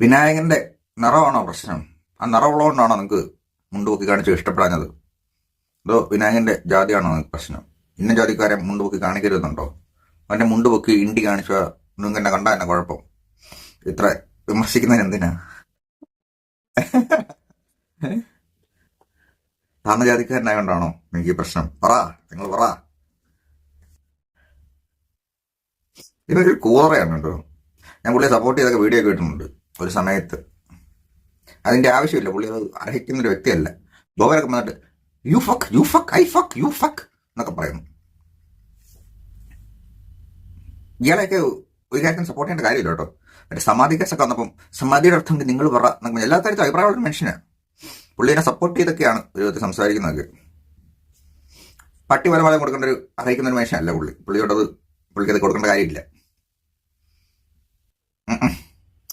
വിനായകന്റെ നിറമാണോ പ്രശ്നം? ആ നിറമുള്ളതുകൊണ്ടാണോ നിങ്ങൾക്ക് മുണ്ടുപൊക്കി കാണിച്ച് ഇഷ്ടപ്പെടാഞ്ഞത്? അതോ വിനായകന്റെ ജാതിയാണോ നിങ്ങൾക്ക് പ്രശ്നം? ഇന്ന ജാതിക്കാരെ മുണ്ടുപൊക്കി കാണിക്കരുതെന്നുണ്ടോ? അവന്റെ മുണ്ടുപൊക്കി ഇണ്ടി കാണിച്ച നിങ്ങൾക്ക് എന്നെ കണ്ടാ എന്നെ കുഴപ്പം? ഇത്ര വിമർശിക്കുന്നതിന് എന്തിനാ? താഴ്ന്ന ജാതിക്കാരനായോണ്ടാണോ എനിക്ക് ഈ പ്രശ്നം? പറ നിങ്ങൾ പറ. ഇതൊരു കൂറയാണ് കേട്ടോ ഞാൻ പുള്ളിയെ സപ്പോർട്ട് ചെയ്തൊക്കെ വീഡിയോ കേട്ടിട്ടുണ്ട് ഒരു സമയത്ത്. അതിന്റെ ആവശ്യമില്ല. പുള്ളി അത് അർഹിക്കുന്ന ഒരു വ്യക്തിയല്ല. ഗോവരൊക്കെ വന്നിട്ട് you fuck you fuck I fuck you fuck എന്നൊക്കെ പറയുന്നു. ഇയാളെയൊക്കെ ഒരു കാര്യത്തിന് സപ്പോർട്ട് ചെയ്യേണ്ട കാര്യമില്ല കേട്ടോ. മറ്റേ സമാധി കേസൊക്കെ വന്നപ്പം സമാധിയുടെ അർത്ഥം നിങ്ങൾ പറ എല്ലാ കാര്യത്തിലും അഭിപ്രായമുള്ള മനുഷ്യനാണ്. പുള്ളിനെ സപ്പോർട്ട് ചെയ്തൊക്കെയാണ് ഒരു വിധത്തിൽ സംസാരിക്കുന്നത് പട്ടി വലമാലം കൊടുക്കേണ്ട ഒരു അർഹിക്കുന്ന ഒരു മനുഷ്യനല്ല പുള്ളി. പുള്ളിയോടത് പുള്ളിക്കത് കൊടുക്കേണ്ട കാര്യമില്ല.